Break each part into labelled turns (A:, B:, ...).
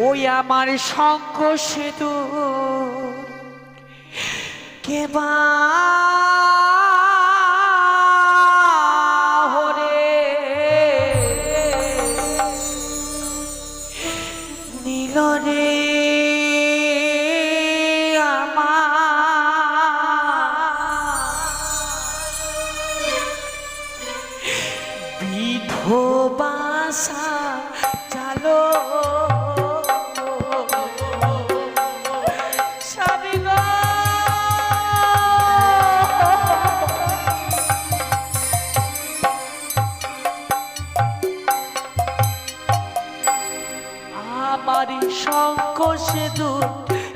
A: ওই আমার শঙ্খ সেতু কে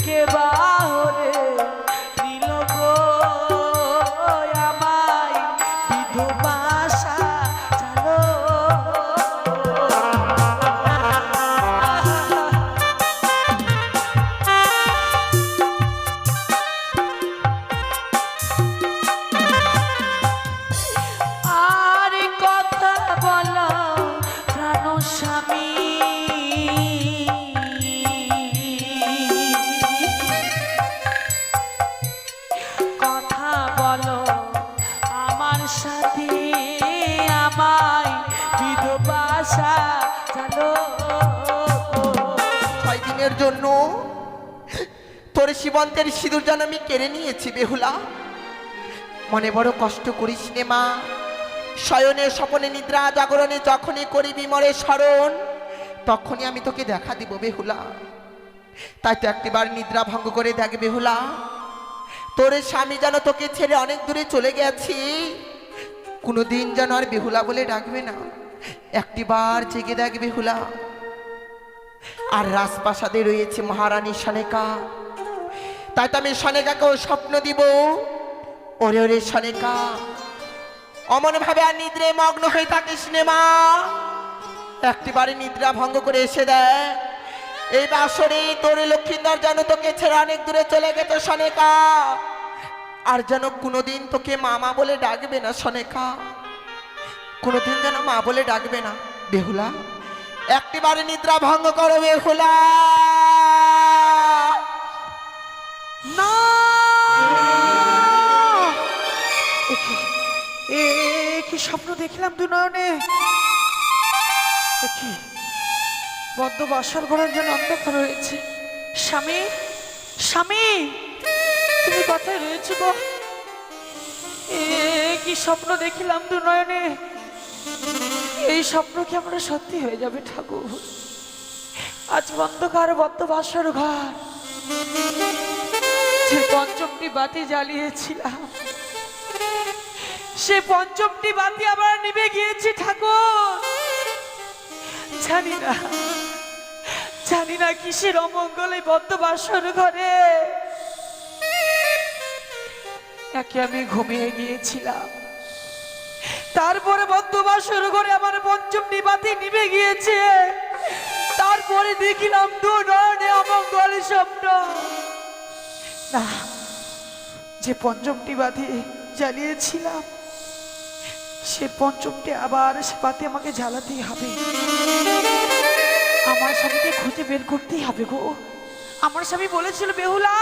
A: কে বাহরে
B: তোর সীমন্তের সিঁদুর যেন আমি কেড়ে নিয়েছি, বেহুলা। মনে বড় কষ্ট করিস নে মা। শয়নে স্বপনে নিদ্রা জাগরণে যখনই করিবি মরে স্মরণ, তখনই আমি তোকে দেখা দিব, বেহুলা। তাই তো একটিবার নিদ্রা ভঙ্গ করে দেখ, বেহুলা। তোর স্বামী যেন তোকে ছেড়ে অনেক দূরে চলে গেছি। কোনোদিন যেন আর বেহুলা বলে ডাকবে না। একটিবার জেগে দেখ, বেহুলা। আর রাজপ্রাসাদে রয়েছে মহারানী সনেকা তাই তো আমি সনেকাকেও স্বপ্ন দিব। ওরে ওরে সনেকা অমন ভাবে আর নিদ্রে মগ্ন হয়ে থাকিস নে মা। একটিবারে নিদ্রা ভঙ্গ করে এসে দেয় এই বাসরে তোর লক্ষ্মীন্দর যেন তোকে ছেড়ে অনেক দূরে চলে গেছে সনেকা আর যেন কোনোদিন তোকে মামা বলে ডাকবে না সনেকা কোনোদিন যেন মা বলে ডাকবে না। বেহুলা, একটিবারে নিদ্রা ভঙ্গ করো বেহুলা।
A: না! এ কি স্বপ্ন দেখলাম দু নয়নে কি বদ্ধ বাসর ঘরের জন্য অন্ধকার রয়েছে। স্বামী স্বামী, তুমি কথায় রয়েছে গো? এ কি স্বপ্ন দেখিলাম দু নয়নে এই স্বপ্ন কি আমরা সত্যি হয়ে যাবে, ঠাকুর? আজ অন্ধকার বদ্ধ বাসর ঘর। যে পঞ্চমটি বাতি জ্বালিয়েছিলাম, সে পঞ্চমটি বাতি আবার নিভে গিয়েছে ঠাকুর। জানি না জানি না কিসের অমঙ্গলে বদ্ধ বাসর ঘরে। একে আমি ঘুমিয়ে গিয়েছিলাম। তারপরে বদ্ধ বাসর ঘরে আমার পঞ্চমটি বাতি নিভে গিয়েছে। তারপরে দেখিলাম দু নয়নে অমঙ্গল স্বপ্ন। না, যে পঞ্চমটি বাতি জ্বালিয়েছিলাম, সে পঞ্চমটি আবার সে বাতি আমাকে জ্বালাতেই হবে। আমার স্বামীকে খুঁজে বের করতেই হবে গো। আমার স্বামী বলেছিল, বেহুলা,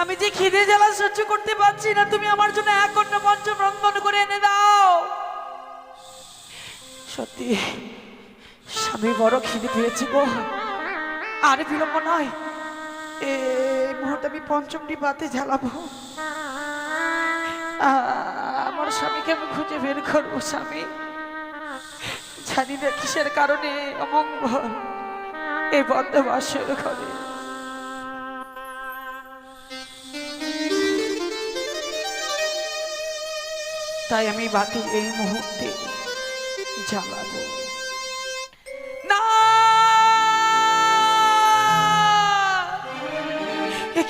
A: আমি যে খিদে জ্বালা সহ্য করতে পারছি না, তুমি আমার জন্য এক অন্য পঞ্চম রন্ধন করে এনে দাও। সত্যি, স্বামী বড় খিদে পেয়েছি গো। আর বিলম্ব নয় এই মুহূর্তে আমি পঞ্চমটি বাতি জ্বালাবো। আমার স্বামীকে আমি খুঁজে বের করব, স্বামী। জানি না কিসের কারণে অমঙ্গল এই বদ্ধবাসের ঘরে। তাই আমি বাতি এই মুহূর্তে জ্বালাবো।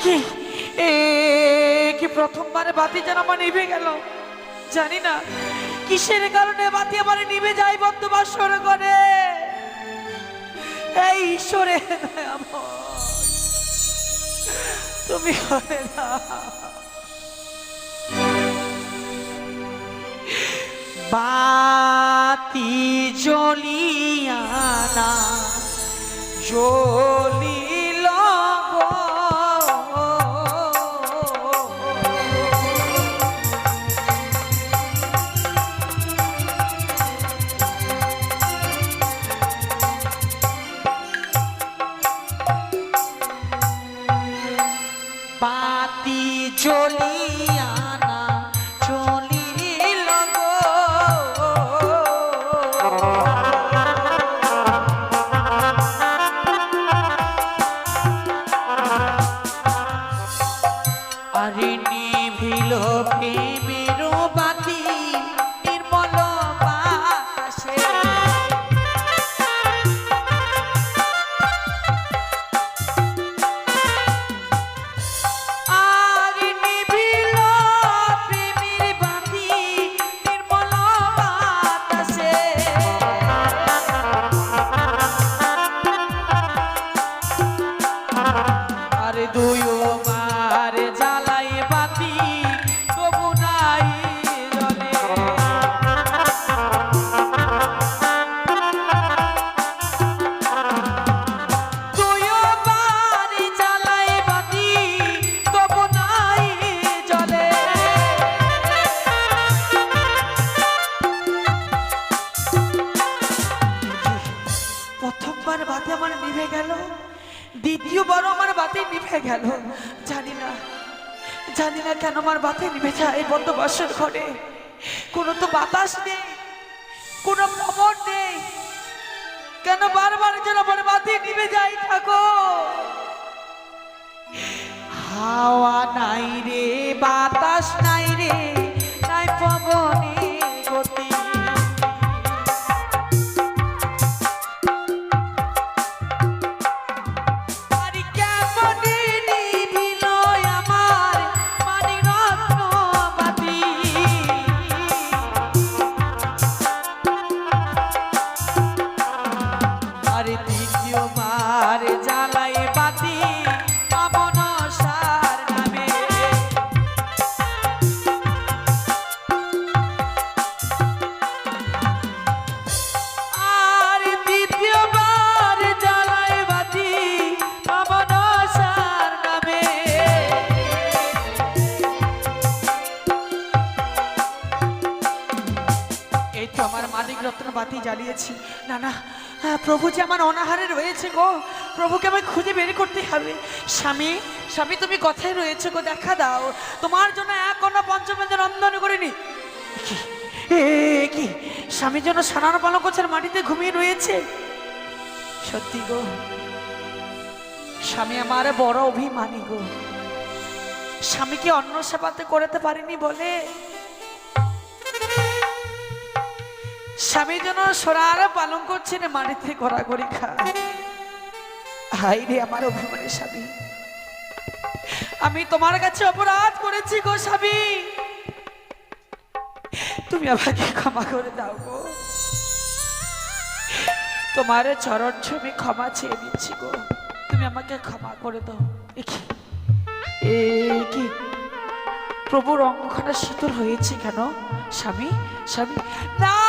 A: কি এ, কি প্রথমবারে বাতি যেন আমার নিভে গেল। জানি না, কিসের কারণে বাতি আমার নিভে যায় বদ্ধবাসর করে এই ঈশ্বরে, তুমি বাতি জ্বলিয়া না Amen. দ্বিতীয়বার আমার বাতি নিভে গেল। জানি না জানি না কেন আমার বাতি নিভে যায় বন্ধ বাসর ঘরে। কোনো তো বাতাস নেই, কোনো খবর নেই। কেন বারবার যেন আমার বাতি নিভে যায় থাকো হাওয়া নাই রে, বাতাস নাই রে, নাই পবনে। রয়েছে গো, প্রভুকে আমায় খুঁজে বের করতে হবে। স্বামী স্বামী, তুমি কথায় রয়েছে গো, দেখা দাও। তোমার জন্য এক কন্যা পঞ্চমের রন্ধন করিনি। কি স্বামীর জন্য সানার গাছের মাটিতে ঘুমিয়ে রয়েছে। সত্যি গো, স্বামী আমার বড় অভিমানী গো। স্বামীকে অন্ন সেবাতে করতে পারিনি বলে। স্বামী যেন সোনার পালন করছেন মাটিতে গড়াগড়ি খায়। হাই রে আমার অভিমানী স্বামী। আমি তোমার কাছে অপরাধ করেছি গো স্বামী। তুমি আমাকে ক্ষমা করে দাও গো। তোমার চরণ ছবি ক্ষমা চেয়ে দিচ্ছি গো। তুমি আমাকে ক্ষমা করে দাও। এ কি? প্রভুর অঙ্গখানা শীতল হয়েছে কেন? স্বামী স্বামী। না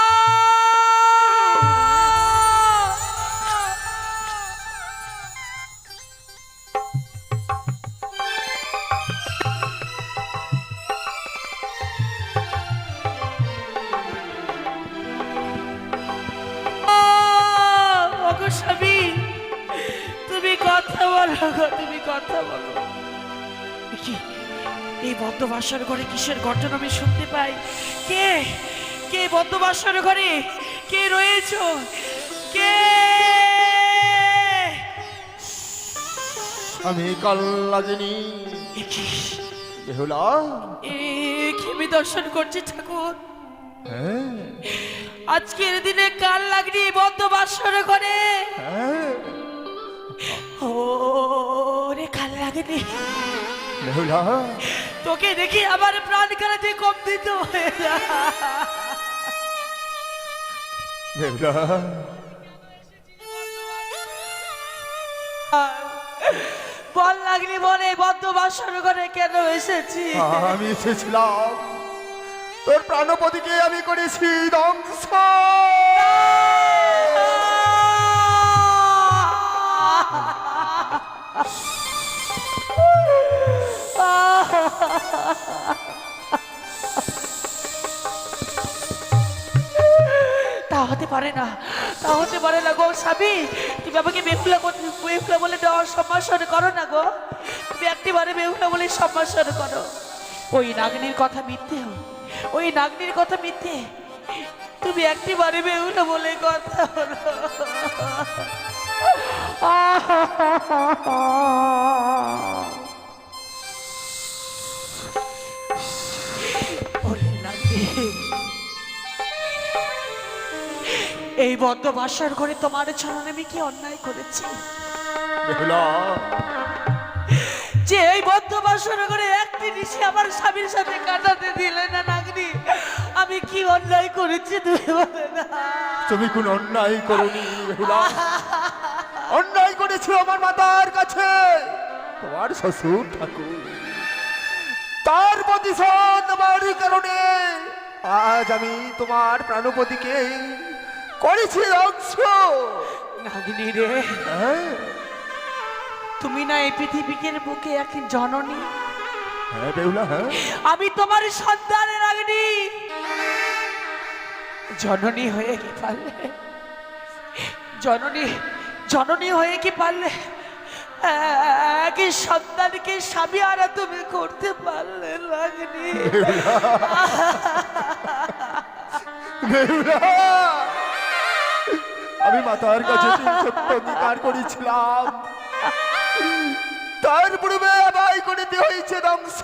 A: তুমি কথা বলো। কি? এই বদ্ধ বাসার ঘরে কিসের গর্জন আমি শুনতে পাই? কে? কে বদ্ধ বাসার ঘরে? কে রয়েছ? কে?
C: আমি কাল্লাজিনী বেহুলা।
A: আমি দর্শন করছি ঠাকুর?
C: হ্যাঁ।
A: আজকের দিনে কাল লাগনি বদ্ধ বাসর ঘরে।
C: হ্যাঁ। বেহুলা
A: তোকে দেখি আমার প্রাণ হয়ে যায়
C: বেহুলা
A: বল লাগলি বলে বদ্ধ বাসর ঘরে কেন এসেছি
C: আমি এসেছিলাম। তোর প্রাণপতিকে আমি করেছি ধ্বংস।
A: তা হতে পারে না, তা হতে পারে না গো স্বামী। তুমি আমাকে বেহুলা বেহুলা বলে সম্ভাষণ করো না গো। তুমি একটিবারে বেহুলা বলে সম্ভাষণ করো। ওই নাগনির কথা মিথ্যে ওই নাগনির কথা মিথ্যে। তুমি একটি একটিবারে বেহুলা বলে কথা হলো এই বদ্ধ বাসার ঘরে তোমার ছাড়া আমি কি অন্যায় করেছি? যে এই বদ্ধ বাসর ঘরে একটি নিশি আমার স্বামীর সাথে কাটাতে দিলে না নাগরি আমি কি অন্যায় করেছি তুমি বলে না।
C: তুমি কোন অন্যায় করনি অন্যায় করেছিল আমার মাতার কাছে। তোমার শ্বশুর ঠাকুর। তার প্রতিশোধ আমার কারণে আজ আমি তোমার প্রাণপতিকে করেছি ধ্বংস
A: নাগিনী রে। তুমি না এই পৃথিবীর বুকে এক জননী।
C: হ্যাঁ বেহুলা হ্যাঁ।
A: আমি তোমার সন্তানের আগ্নি জননী হয়ে কি পারলে? জননী জননী হয়ে কি পারলে? একই সন্তানকে স্বামী আরা তুমি করতে পারলে লাগনি
C: আমি মাতার কাছে অঙ্গীকার করেছিলাম। তার পূর্বে আবাই করিতে হয়েছে ধ্বংস।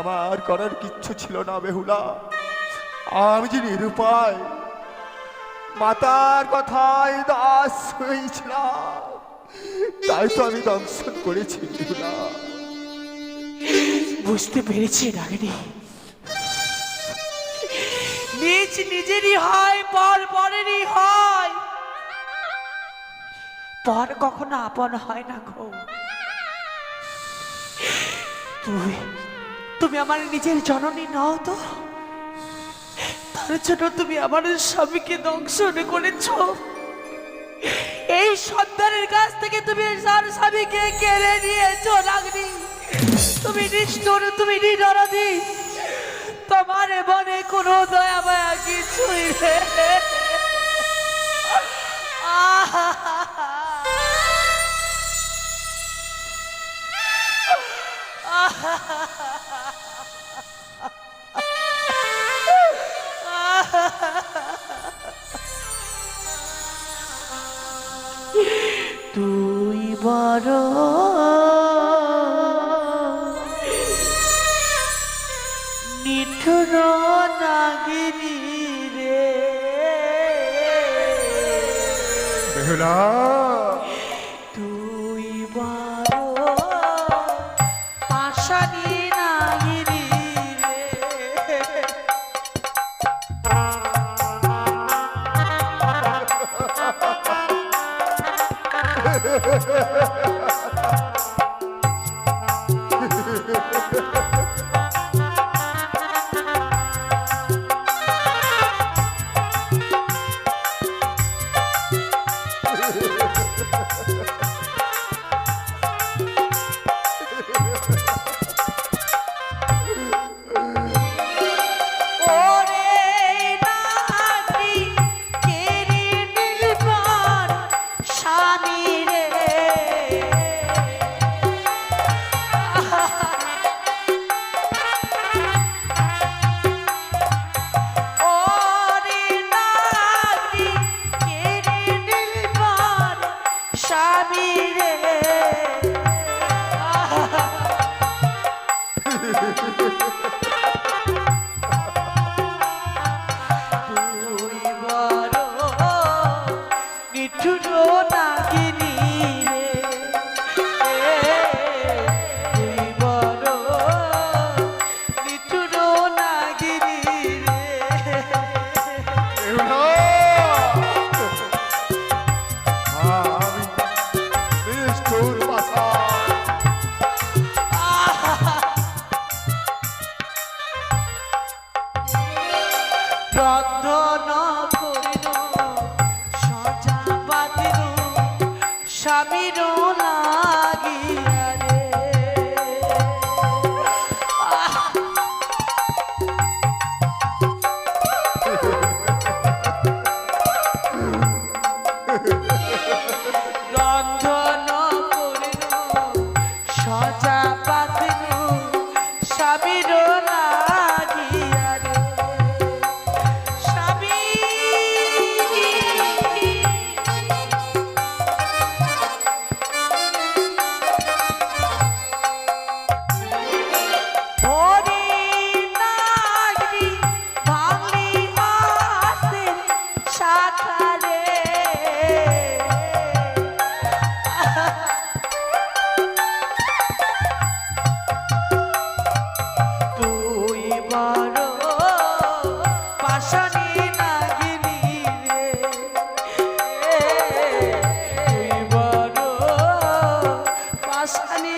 C: আমার করার কিচ্ছু ছিল না, বেহুলা। আমি যে নিরুপায়, মাতার কথায় দাস হয়েছিলাম। তাই তো আমি দংশন করেছি
A: বুঝতে পেরেছি, রাগিনী। নিজ নিজেরই হয়, পর পরেরই হয়। পর কখনো আপন হয় না গো। তুমি তুমি আমার নিজের জননী নও তো। তার জন্য তুমি আমার স্বামীকে দংশন করেছ। এই সন্তানের কাছ থেকে তুমি তার স্বামীকে কেড়ে নিয়েছো, রাগনি। তুমি নিষ্ঠুর, তুমি নিরদি তোমার মনে কোনো দয়া মায়া কিছুই! তুই বড়
C: বেহুলা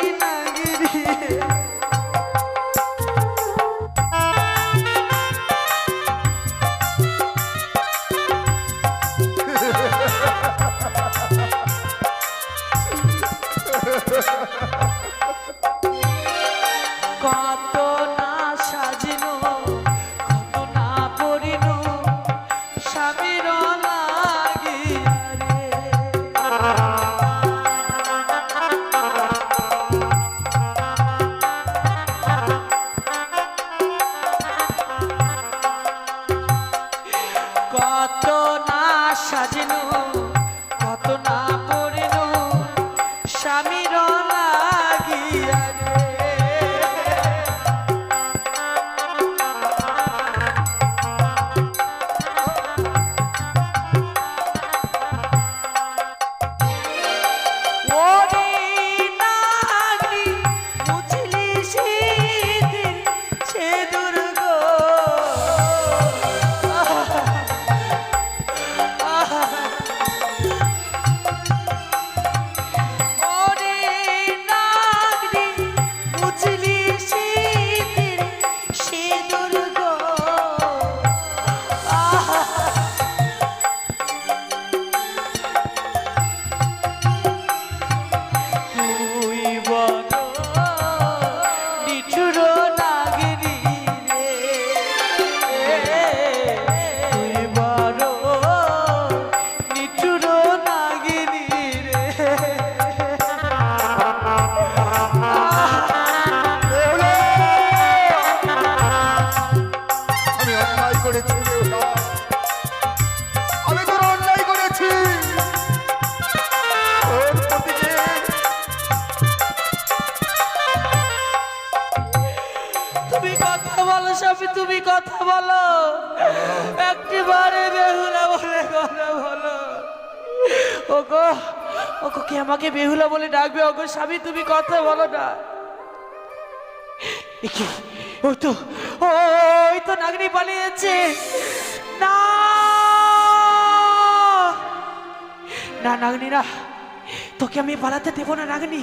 A: পাশানি স্বামী তুমি কথা বলো না? ওই তো ওই তো নাগরি পালিয়েছে। না। না নাগনি না তোকে আমি পালাতে দেবো না নাগনি।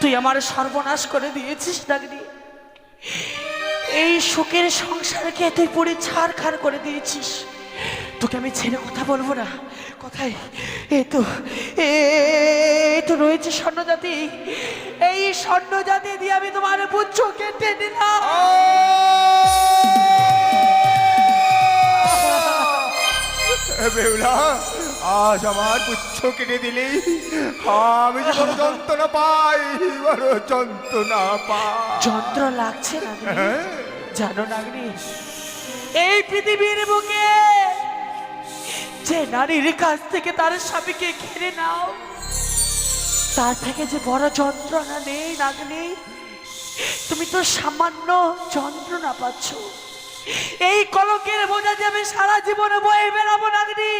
A: তুই আমার সর্বনাশ করে দিয়েছিস নাগনি। এই সুখের সংসারকে তুই পুরো ছাড় খাড় করে দিয়েছিস। তোকে আমি ছেড়ে কথা বলব না। কোথায়? এই তো এই তো রয়েছে স্বর্ণজাতি। এই স্বর্ণজাতি দিয়ে আমি তোমার পুচ্ছ কেটে নিলাম
C: এ আজ আমার পুচ্ছ কেটে দিলি। আমি যে বড় যন্ত্রণা পাই বড় যন্ত্রণা পাই।
A: যন্ত্র লাগছে না
C: হ্যাঁ?
A: জানো নাগনি এই পৃথিবীর বুকে যে নারীর কাছ থেকে তার স্বামীকে ঘিরে নাও। তার থেকে যে বড় যন্ত্রণা নেই নাগনি তুমি তো সামান্য যন্ত্রণা পাচ্ছ। এই কলকের বোঝা যাবে সারা জীবনে বয়ে বেড়াবো, নাগনি।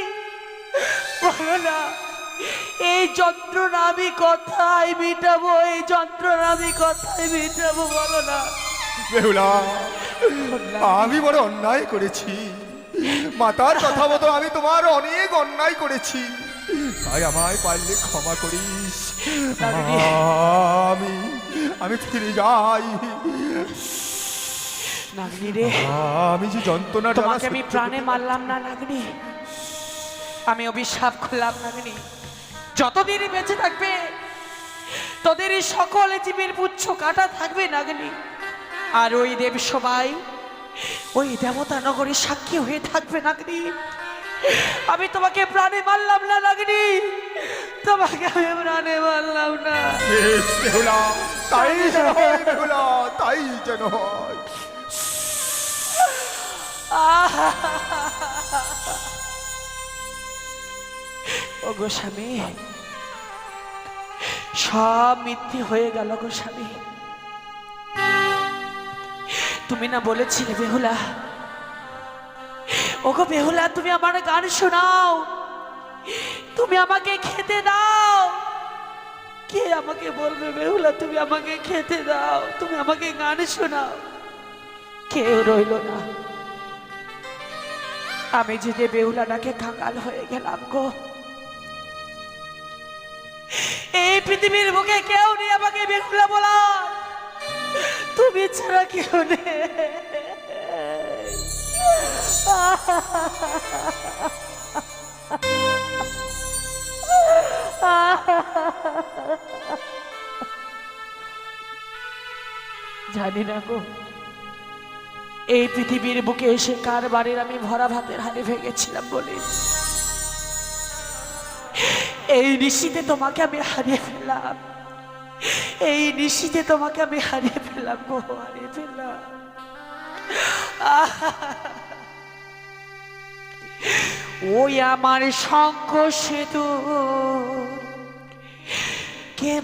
A: না, এই যন্ত্রণা আমি কোথায় মিটাবো? এই যন্ত্রণা আমি কোথায় মিটাবো? বলো না।
C: আমি বড় অন্যায় করেছি। মাতার কথা মতো আমি তোমার অনেক অন্যায় করেছি। তাই আমায় পারলে ক্ষমা করিস।
A: নাগিনী।
C: আমি আমি ফিরে যাই।
A: নাগনি রে।
C: আমি যে যন্ত্রণাটা
A: তোমাকে আমি প্রাণে মারলাম না নাগনি। আমি অভিশাপ করলাম নাগনি। যতদিনই বেঁচে থাকবে তোদের সকল জীবের পুচ্ছ কাটা থাকবে নাগনি। আর ওই দেব সবাই ওই দেবতা নগরী সাক্ষী হয়ে থাকবে নাগনি। আমি তোমাকে প্রাণে মারলাম না নাগনি। তোমাকে আমি প্রাণে মারলাম না।
C: তাই যেন হয় তাই যেন হয়।
A: ও গোস্বামী সব মিথ্যে হয়ে গেল গোস্বামী তুমি না বলেছিলে বেহুলা? ওগো বেহুলা, তুমি আমার গান শোনাও। তুমি আমাকে খেতে দাও। কে আমাকে বলবে বেহুলা, তুমি আমাকে খেতে দাও। তুমি আমাকে গান শোনাও। কেউ রইল না। আমি যে যে বেহুলাটাকে কাঙাল হয়ে গেলাম গো। এই পৃথিবীর বুকে কেউ নেই আমাকে বেহুলা বলা তুমি ছাড়া কেউ নেই। জানি না গো, এই পৃথিবীর বুকে এসে কার বাড়ির আমি ভরা ভাতের হাড়ি ভেঙেছিলাম বলে। এই নিশিতে তোমাকে আমি হারিয়ে ফেললাম। এই নিশিতে তোমাকে আমি হারিয়ে ফেললাম ওই আমার শঙ্খ সেতু কে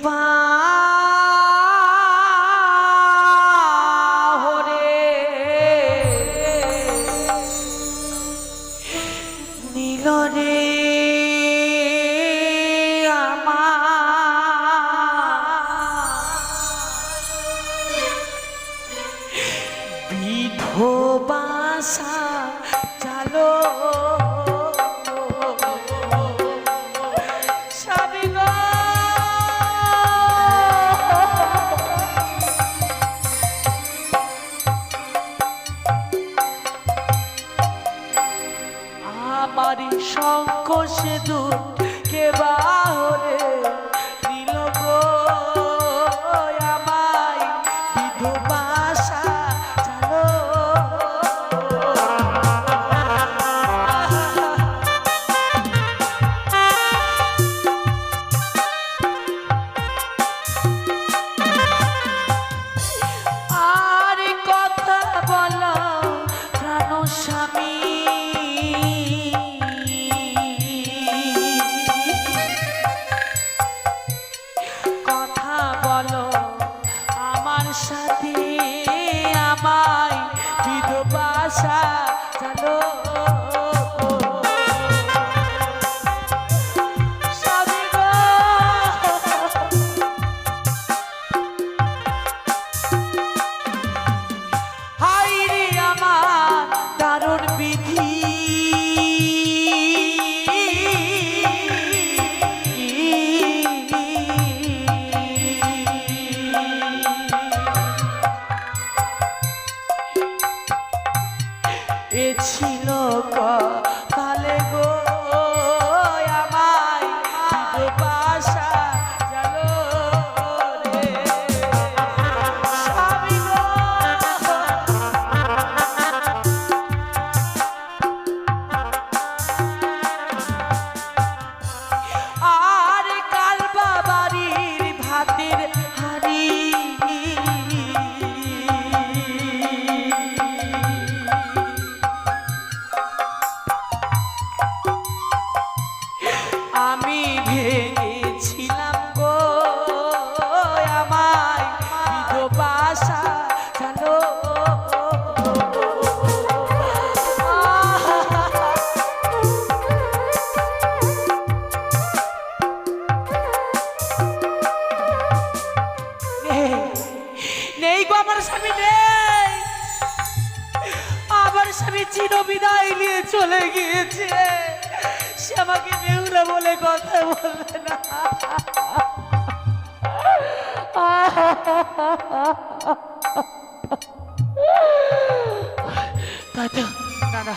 A: না না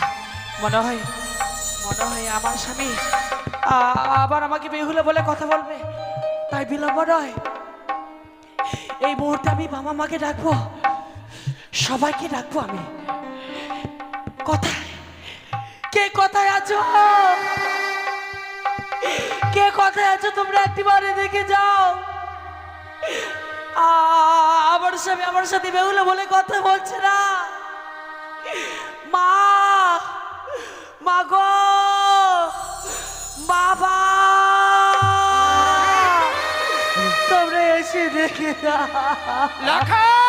A: মনে হয় মনে হয় আমার স্বামী আবার আমাকে বেহুলা বলে কথা বলবে। তাই বিলম্ব নয়। এই মুহূর্তে আমি বাবা মাকে ডাকবো। সবাইকে ডাকবো আমি। কোথায়? কে কোথায় আছো? কে কোথায় আছো? তোমরা একটিবারে দেখে যাও। আমার স্বামী, আমার সাথে বেহুলা বলে কথা বলছে না। মা মা গো বাবা। তোমরা এসে দেখে
C: লাখা